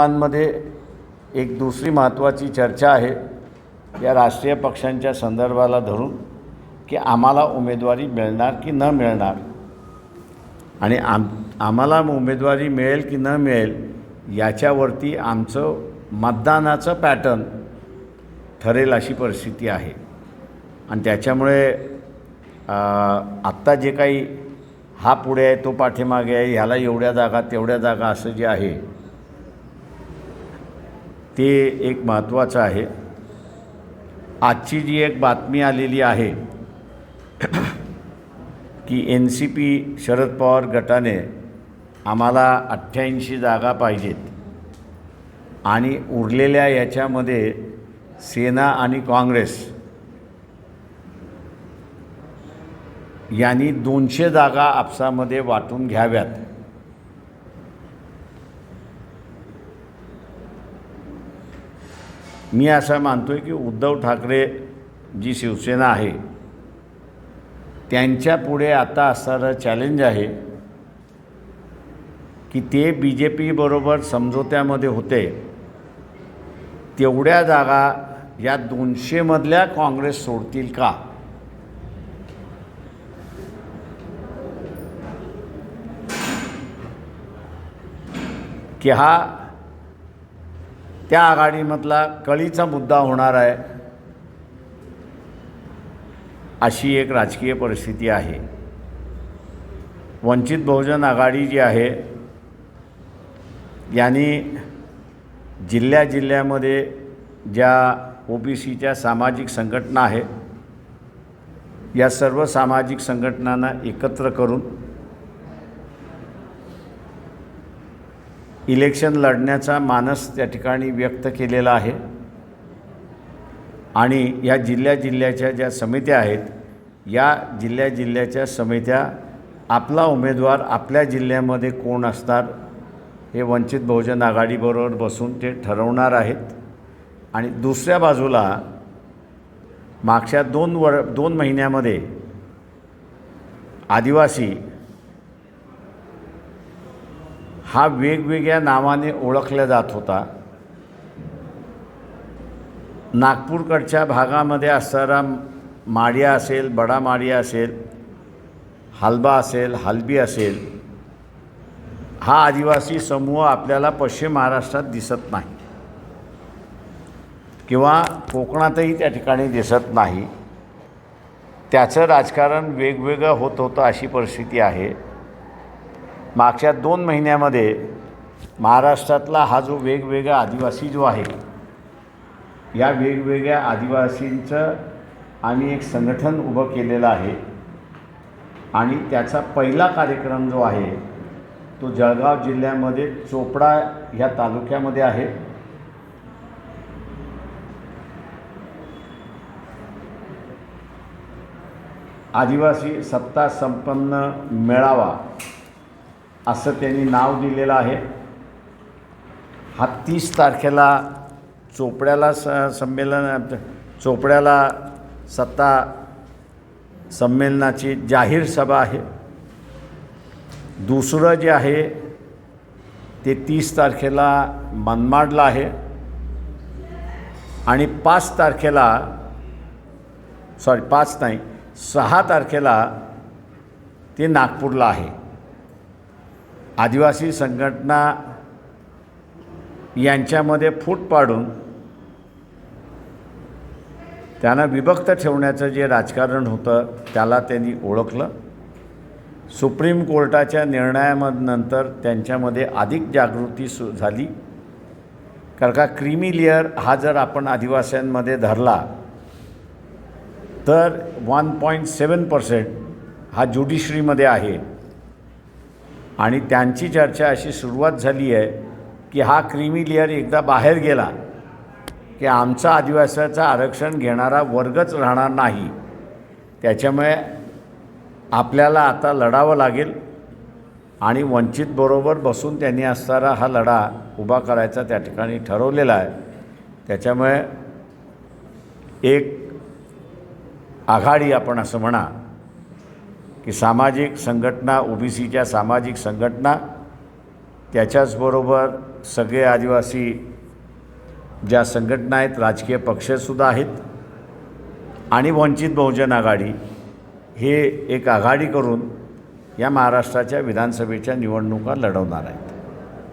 मध्ये एक दुसरी महत्त्वाची चर्चा आहे या राष्ट्रीय पक्षांच्या संदर्भाला धरून की आम्हाला उमेदवारी मिळणार की न मिळणार. आणि आम आम्हाला उमेदवारी मिळेल की न मिळेल याच्यावरती आमचं मतदानाचं पॅटर्न ठरेल अशी परिस्थिती आहे. आणि त्याच्यामुळे आत्ता जे काही हा पुढे आहे तो पाठीमागे आहे ह्याला एवढ्या जागा तेवढ्या जागा असं जे आहे ते एक महत्त्वाचं आहे. आजची जी एक बातमी आलेली आहे की N C P Sharad Pawar गटाने आम्हाला अठ्ठ्याऐंशी जागा पाहिजेत आणि उरलेल्या याच्यामध्ये सेना आणि काँग्रेस यांनी दोनशे जागा आपसामध्ये वाटून घ्याव्यात. मी असं मानतो आहे की उद्धव ठाकरे जी शिवसेना आहे त्यांच्या पुढे आता असणारं चॅलेंज आहे की ते बी जे पीबरोबर समझोत्यामध्ये होते. तेवढ्या जागा या दोनशेमधल्या काँग्रेस सोडतील का? की हा त्या आघाडीमधला कळीचा मुद्दा होणार आहे. अशी एक राजकीय परिस्थिती आहे. वंचित बहुजन आघाडी जी आहे यांनी जिल्ह्या जिल्ह्यामध्ये ज्या ओ बी सीच्या सामाजिक संघटना आहे या सर्व सामाजिक संघटनांना एकत्र करून इलेक्शन लढण्याचा मानस त्या ठिकाणी व्यक्त केलेला आहे. आणि या जिल्ह्या जिल्ह्याच्या ज्या समित्या आहेत या जिल्ह्या जिल्ह्याच्या समित्या आपला उमेदवार आपल्या जिल्ह्यामध्ये कोण असणार हे वंचित बहुजन आघाडीबरोबर बसून ते ठरवणार आहेत. आणि दुसऱ्या बाजूला मागच्या दोन वर दोन महिन्यामध्ये आदिवासी हा वेगवेगळ्या नावाने ओळखला जात होता. नागपूरकडच्या भागामध्ये असणारा माडिया असेल बडा माडिया असेल हलबा असेल हलबी असेल हा आदिवासी समूह आपल्याला पश्चिम महाराष्ट्रात दिसत नाही. किंवा कोकणातही त्या ठिकाणी दिसत नाही. त्याचं राजकारण वेगवेगळं होत होतं अशी परिस्थिती आहे. मागच्या दोन महिन्यामध्ये महाराष्ट्रातला हा जो वेगवेगळा आदिवासी जो आहे या वेगवेगळ्या आदिवासींचं आम्ही एक संघटन उभं केलेलं आहे. आणि त्याचा पहिला कार्यक्रम जो आहे तो जळगाव जिल्ह्यामध्ये चोपडा ह्या तालुक्यामध्ये आहे. आदिवासी सत्ता संपन्न मेळावा असं त्यांनी नाव दिलेलं आहे. हा तीस तारखेला चोपड्याला स संमेलन चोपड्याला सत्ता संमेलनाची जाहीर सभा आहे. दुसरं जे आहे ते तीस तारखेला मनमाडला आहे. आणि पाच तारखेला सॉरी पाच नाही सहा तारखेला ते नागपूरला आहे. आदिवासी संघटना यांच्यामध्ये फूट पाडून त्यांना विभक्त ठेवण्याचं जे राजकारण होतं त्याला त्यांनी ओळखलं. सुप्रीम कोर्टाच्या निर्णयानंतर त्यांच्यामध्ये अधिक जागृती सु झाली. कारण का क्रीमी लेअर हा जर आपण आदिवासींमध्ये धरला तर वन पॉईंट सेवन पर्सेंट हा ज्युडिशरीमध्ये आहे. आणि त्यांची चर्चा अशी सुरुवात झाली आहे की हा क्रीमी लेअर एकदा बाहेर गेला की आमचा आदिवासाचं आरक्षण घेणारा वर्गच राहणार नाही. त्याच्यामुळे आपल्याला आता लढावं लागेल आणि वंचित बरोबर बसून त्यांनी असणारा हा लढा उभा करायचा त्या ठिकाणी ठरवलेला आहे. त्याच्यामुळे एक आघाडी आपण असं म्हणा की सामाजिक संघटना ओ बी सीच्या सामाजिक संघटना त्याच्याचबरोबर सगळे आदिवासी ज्या संघटना आहेत राजकीय पक्षसुद्धा आहेत आणि वंचित बहुजन आघाडी हे एक आघाडी करून या महाराष्ट्राच्या विधानसभेच्या निवडणुका लढवणार आहेत.